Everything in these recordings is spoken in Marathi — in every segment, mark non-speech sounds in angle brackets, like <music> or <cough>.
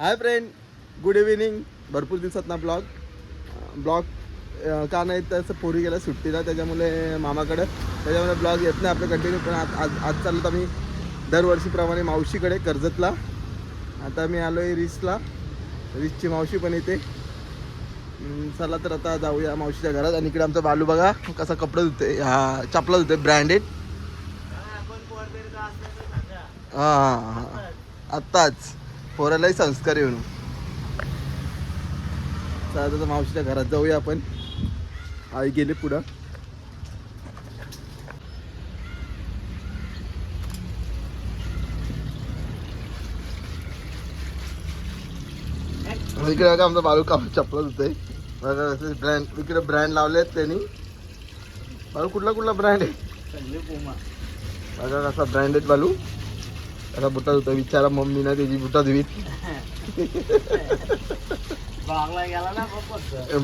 Hi friend good evening. भरपूर दिवसात ना ब्लॉग. ब्लॉग का नाही तर असं पोरी गेल्या सुट्टीला त्याच्यामुळे मामाकडं. त्याच्यामुळे ब्लॉग येत नाही आपलं कंटिन्यू पण आज आज आज चाललो आम्ही दरवर्षीप्रमाणे मावशीकडे कर्जतला. आता मी आलो आहे रिसला. रिसची मावशी पण येते चला तर आता जाऊया मावशीच्या घरात. आणि इकडे आमचा बालू बघा कसा कपडा धुते. हा चपला धुते ब्रँडेड. हां हां हां. आत्ताच. पोरालाही संस्कार येऊन आता मावशीच्या घरात जाऊया आपण. आई गेली पुढं. इकडे बघा आमचा बालू काम चपला होतोय. आहे ब्रँड इकडे ब्रँड लावले आहेत त्यांनी. बालू कुठला कुठला ब्रँड आहे? बघा कसा ब्रँड आहेत बालू कसा बुटा होता. विचारा मम्मी ना त्याची बुटा धुवीत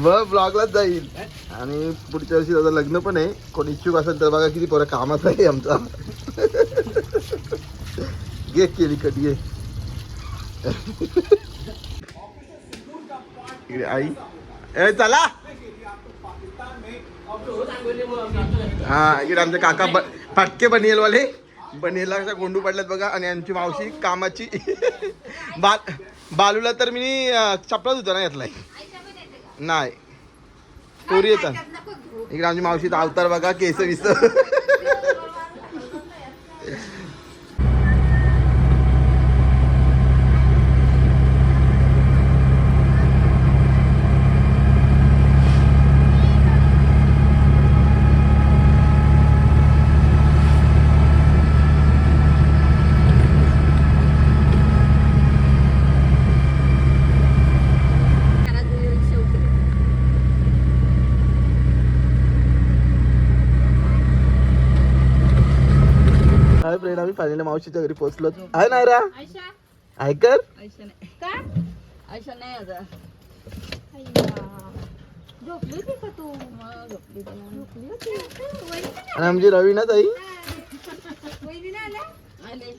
बघ ब्लॉगलाच जाईल. आणि पुढच्या वर्षी त्याचं लग्न पण आहे. कोणी इच्छुक असेल तर बघा किती पोरं कामात आहे आमचा. घे केली कट घे. इकडे आई. ए चला. हा इकडे आमचे काका फाटके बनियलवाले. बनियला कशा गोंडू पडल्यात बघा आणि आमची मावशी कामाची. बा बालूला तर मी चपलाच होता ना घेतलाय नाही. पोरी येतात. इकडे आमची मावशी अवतार बघा केस विस फायनली मावशीच्या घरी पोहोचलो. आहे ना रा आयशा? ऐकर नाही. आता आणि आमची रवीना ताई? आले.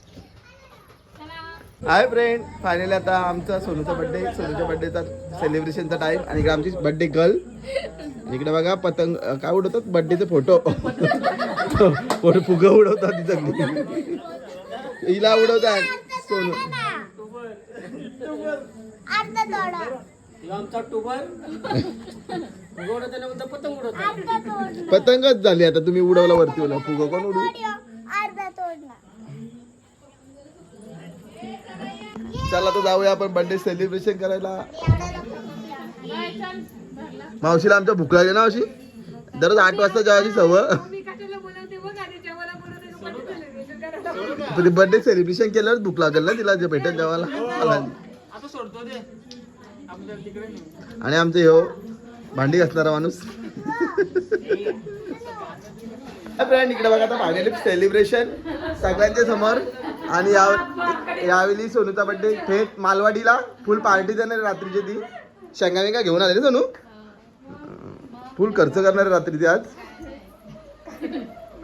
हाय फ्रेंड फायनली आता आमचा सोनूचा बर्थडे सोनूच्या बर्थडेचा सेलिब्रेशनचा टाइम आणि इकडे आमची बर्थडे गर्ल इकडे बघा पतंग काय उडवतात? बर्थडेचे फोटो फोटो फुगा उडवतात ती सगळी हिला उडवतात. सोनू. पतंगच झाली आता. तुम्ही उडवला वरती उडला फुगा कोण उडू चला तर जाऊया आपण बर्थडे सेलिब्रेशन करायला. मावशीला आमच्या भूक लागली ना मावशी? दररोज आठ वाजता जेवायची सवय. बर्थडे सेलिब्रेशन केल्यावर भूक लागेल ना तिला जे भेटेल जेवायला मला. आणि आमचे हो भांडी घासणारा माणूस. फ्रेंड इकडे बघा आता फायनली सेलिब्रेशन सगळ्यांच्या समोर. आणि या यावेळी सोनूचा बर्थडे थेट मालवाडीला. फुल पार्टी देणार रात्रीची ती. शेंगा घेऊन आले सोनू. फुल खर्च करणार आहे रात्री ती आज.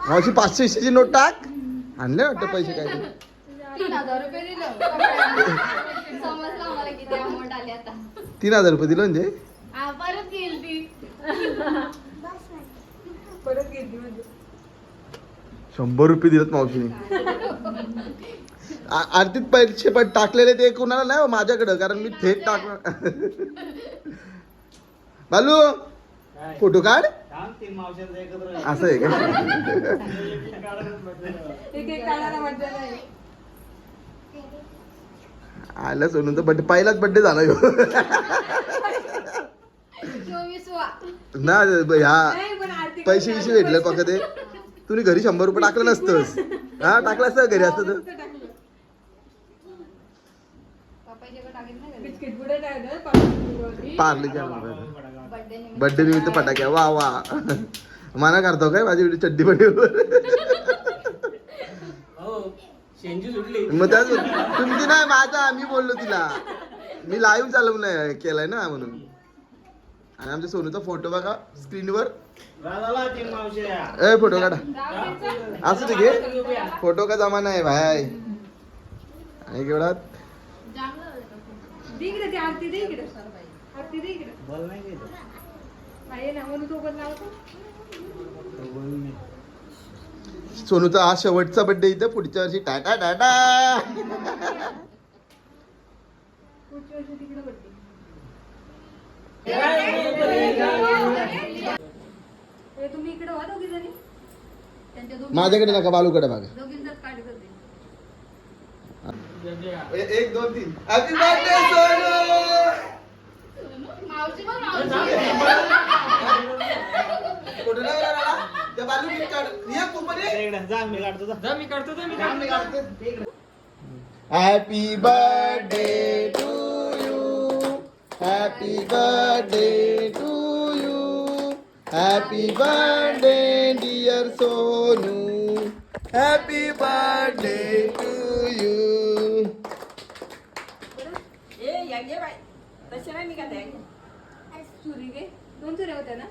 मावशी पाचशे वीसशेची नोट टाक. आणले वाटतं पैसे काय. तीन हजार रुपये दिलं. समजलं आम्हाला किती अमाऊंट आली आता. तीन हजार रुपये दिलं म्हणजे? आ, परत गेल ती. शंभर रुपये दिलेत मावशीने. आ- आरतीत पैसे पण टाकलेले ते कोणाला नाही हो, माझ्याकडं कारण मी थेट टाकणार. बालू फोटो काढ. असं आहे का? आला सोनूचा बड्डे पहिलाच बड्डे झाला ह्यो. चोवीसवा. ना ह्या पैसे विषय भेटले पका ते. तुम्ही घरी शंभर रुपये टाकलं नसतंस हा टाकलं असतं घरी असतं तर. टाकेल. बर्थडे निमित्त. फटाक्या. वा वा. <laughs> मना करतो काय? माझी एवढी चड्डी पण <laughs> मग त्याच तुमची नाही माझा मी बोललो तिला. मी लाईव्ह चालू नाही केलाय ना म्हणून. आणि आमच्या सोनूचा फोटो बघा स्क्रीनवर ए फोटो काढा. असं ठीक आहे फोटो का जमाना आहे भाई. आणि केवढा आरती दे इकडे. आरती दे इकडे. सोनूचा हा शेवटचा बर्थडे इथं पुढच्या वर्षी टाटा टाटा. माझ्याकडे नका बालूकडे बघा एक दोन तीन. Happy birthday Sonu! कुठे नाही? त्या काढ. जा मी काढतो जा. मी काढतो happy birthday to you happy birthday to you happy birthday dear Sonu happy birthday to you चुरी गे. दोन चुऱ्या होत्या ना?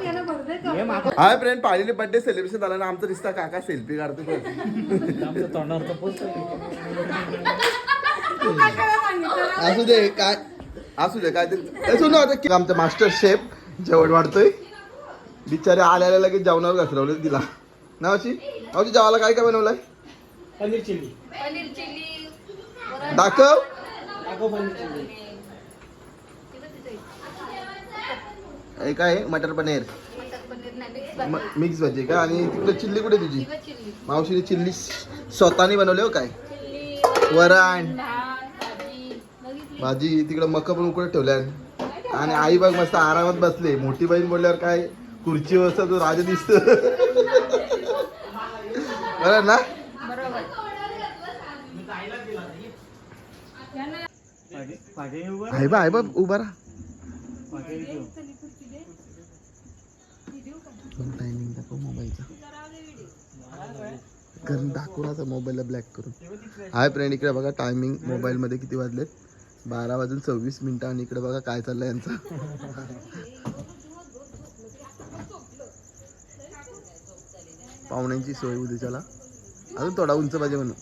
हाय फ्रेंड पाहिलेले बर्थडे सेलिब्रेशन झालं ना आमचा रिश्ता काका सेल्फी काढतो तर असू दे काय असू दे काहीतरी असू ना आता आमचा मास्टर शेफ जेवण वाढतोय. बिचारे आल्याला लगेच जेवणावर घसरवले तिला. ना अशी अशी जेवायला काय काय बनवलंय? पनीर चिल्ली पनीर चिल्ली वरण दाखव. हे काय मटर पनीर. मिक्स भाजी का? आणि तिकडे चिल्ली कुठे तुझी? मावशीने चिल्ली स्वतःने बनवले हो काय? वरण. भाजी तिकडे मका पण उकडे ठेवल्या. आणि आई बघ मस्त आरामात बसले. मोठी बहीण बोलल्यावर काय? खुर्ची असं तो राजा दिसत. <laughs> बरं ना? आहे बा आहे बा उभा राहा. टायमिंग दाखव मोबाईलचा. कारण दाखवण्याचा मोबाईलला ब्लॅक करून. हाय फ्रेंड इकडे बघा टायमिंग मोबाईलमध्ये किती वाजलेत? बारा वाजून सव्वीस मिनिटं आणि इकडे बघा काय चाललंय यांचं. पाहुण्यांची सोय उद्याच्याला. अजून थोडा उंच पाहिजे म्हणून.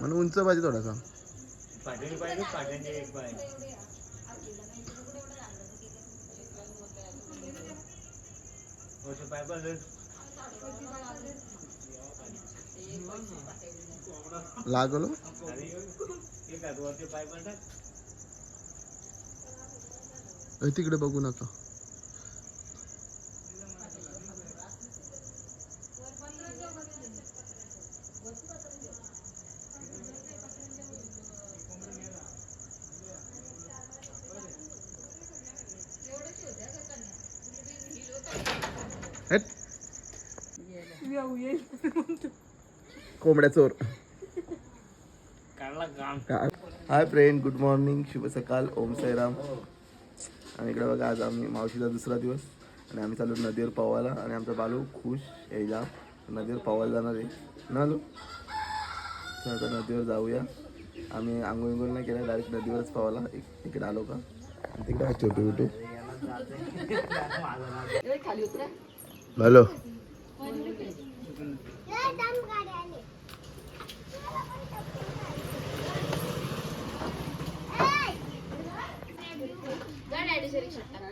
म्हणून उंच पाहिजे थोडासा. पागे पाहिजे पाग्यांचे एक वरचे पाय. लागलो तिकडे बघू नका. कोंबड्या चोर हाय फ्रेंड गुड मॉर्निंग. शुभ सकाळ. ओम साईराम. आणि इकडे बघा आज आम्ही मावशीचा दुसरा दिवस आणि आम्ही चालू नदीवर पवायला आणि आमचा बालू खुश यायला नदीवर पवायला जाणार आहे. ना आलो तर आता नदीवर जाऊया. आम्ही आंघोळ विंघोळ नाही केला डायरेक्ट नदीवरच पवायला. इक- इकडे आलो का? तिकडे हा छोटू बिटू हॅलो जा डॅडी शरीर शकता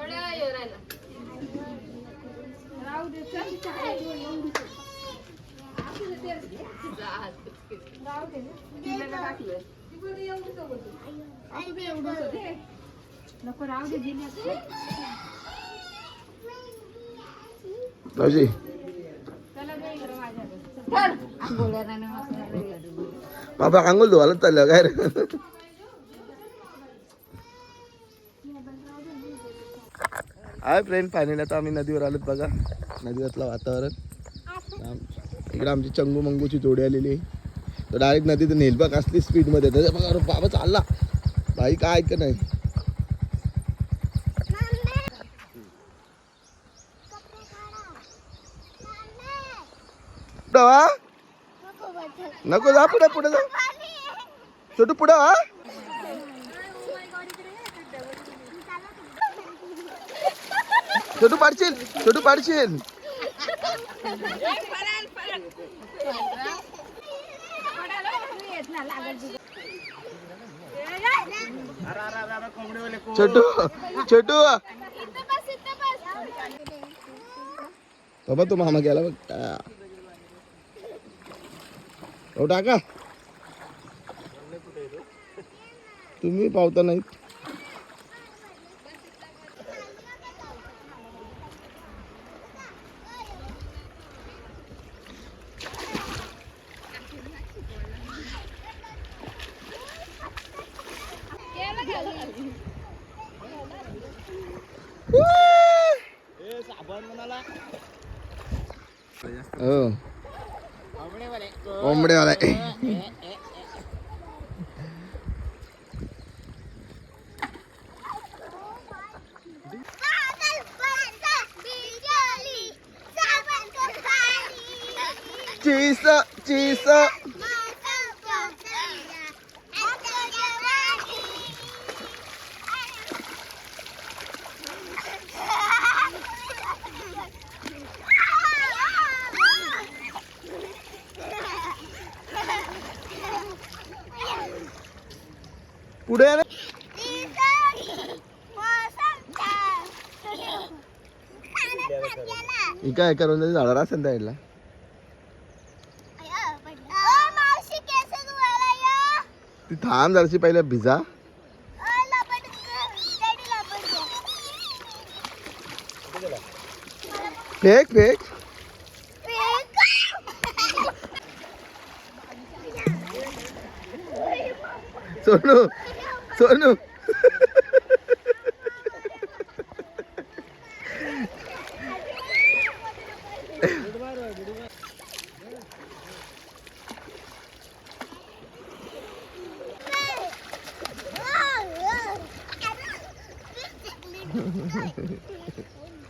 ओढ्या येऊ राहिला राहू दे चल जा हात. राहू दे तिला का टाकलं तिकडे एवढं सोबत असू दे एवढं दे नको राहू दे दिली मावशी चला दे इकडे माझ्याकडे चल. बाबा आंघोळ धुवायला चाललं काय रे? हाय फ्रेंड फायनली आता आम्ही नदीवर आलोत बघा. नदीवरतलं वातावरण. इकडे आमची चंगू मंगूची जोडी आलेली आहे. तो डायरेक्ट नदीत नेल बघ असली स्पीडमध्ये. त्याच्या बघा अरे बाबा चालला. भाई काय ऐक नाही. पुढं नको जा पुढे पुढे जा. छोटू पुढे वा. छोटू पाडशील. छोटू पाडशील. छोटू छोटू बाबा तो मामा गेला बघ. हो टाका. तुम्ही पावता नाहीत. हो कोंबडेवाला आहे. चीस पुढे आहे ना. ही काय करून झाडावर असेल त्याला. ती थांब जराशी पहिले भिजा. Fake fake. सोनू सोनू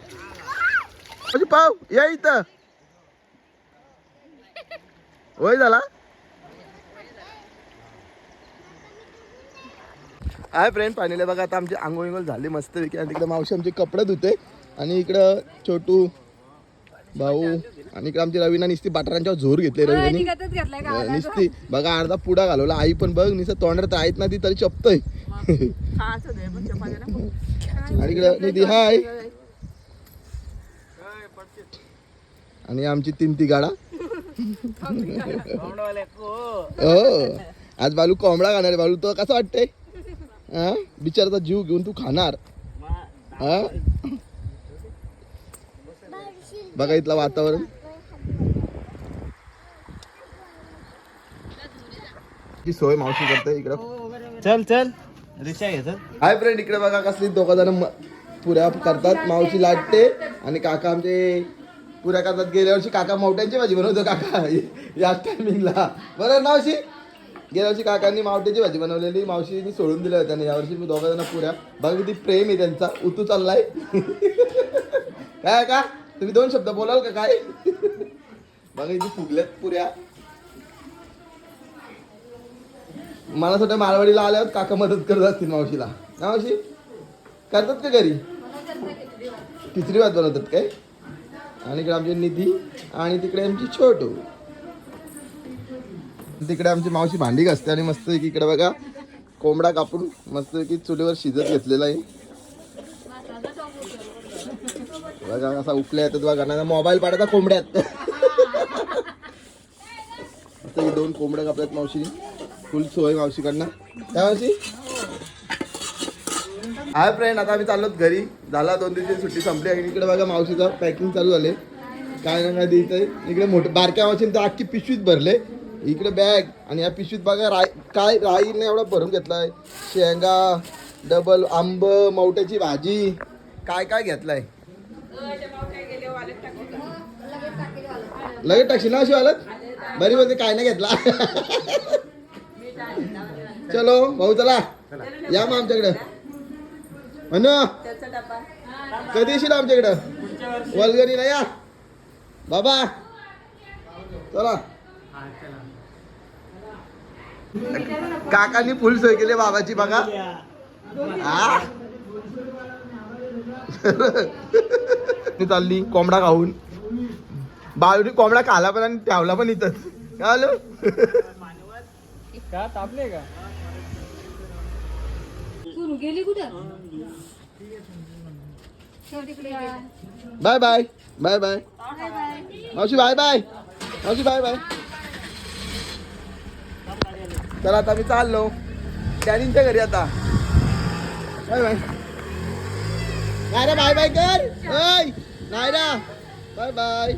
म्हणजे पाव या इथं होय झाला हाय फ्रेंड पाणीला बघा आता आमची आंघोळ विंगोळ झाली मस्त आणि तिकडे मावशी आमचे कपडे धुते. आणि इकडं छोटू भाऊ आणि इकडे आमची रवीना निस्ती बाटरांच्या झोर घेतले का? निस्ती बघा अर्धा पुडा घालवला. आई पण बघ निसं तोंडात आहेत ना ती तरी चपतय. आणि इकडं निधी हाय. आणि आमची तीन ती गाडा. हो. आज बालू कोंबडा खाणार आहे. बालू तो कसं वाटतंय? बिचाराचा जीव घेऊन तू खाणार. बघा इथलं वातावरण. सोय मावशी करते इकडं. चल चल. रिक्षा घे हाय फ्रेंड इकडे बघा कसली दोघा जण पुऱ्या करतात. मावशी लाटते आणि काका आमचे पुऱ्या करतात. गेल्या वर्षी काका मावट्यांची भाजी बनवतो काका. या टायमिंगला बरं मावशी? गेल्या वर्षी काकांनी मावट्याची भाजी बनवलेली मावशीनी सोडून दिलं होतं आणि यावर्षी मी दोघा जण पुऱ्या. बघा किती प्रेम आहे त्यांचा. उतू चाललाय. <laughs> काय का तुम्ही दोन शब्द बोलाल का काय? <laughs> बघा इथे फुगल्यात पुऱ्या. मला सध्या मारवाडीला आल्यावर काका मदत करत असतील मावशीला. मावशी? करतात का घरी? तिसरी भात बनवतात काय? आणि इकडे आमची निधी आणि तिकडे आमची छोटू. तिकडे आमची मावशी भांडी घासते आणि मस्त इकडे बघा कोंबडा कापून मस्त की चुलीवर शिजत घेतलेला आहे. बघा असा उकल्या येतात बघा ना मोबाईल पाडायचा कोंबड्यात. आता दोन कोंबड्या कापल्यात मावशी फुल सोय मावशीकडनं. त्या मावशी? हाय फ्रेंड आता आम्ही चाललोत घरी. झाला दोन दिवशी सुट्टी संपली आणि इकडे बघा मावशीचं पॅकिंग चालू झाले काय ना काय द्यायचंय इकडे मोठं बारक्या मावशीने तर अख्खी पिशवीत भरले. इकडे बॅग आणि या पिशवीत बघा राय काय राईने एवढा भरून घेतलाय. शेंगा डबल आंब मवट्याची भाजी. काय काय घेतलाय? लगेच टाकशील ना अशी वालत? बरी बरी काय नाही घेतला. चलो भाऊ चला. या मग आमच्याकडं. म्हणू कधी येशील आमच्याकडं? वलगणीला या. बाबा. चला. काकांनी फुल सोय केली बाबाची बघा. हा मी चालली कोंबडा खाऊन. बाळूनी कोंबडा खाला पण आणि ठेवला पण इथंच. काय आलो का तापले का? गेली कुठं? Bye bye bye bye. मावशी बाय बाय. मावशी बाय बाय. चला आता मी चाललो. डॅनींच्या घरी आता. Bye bye. Naira bye bye कर. नाही रा. Bye bye.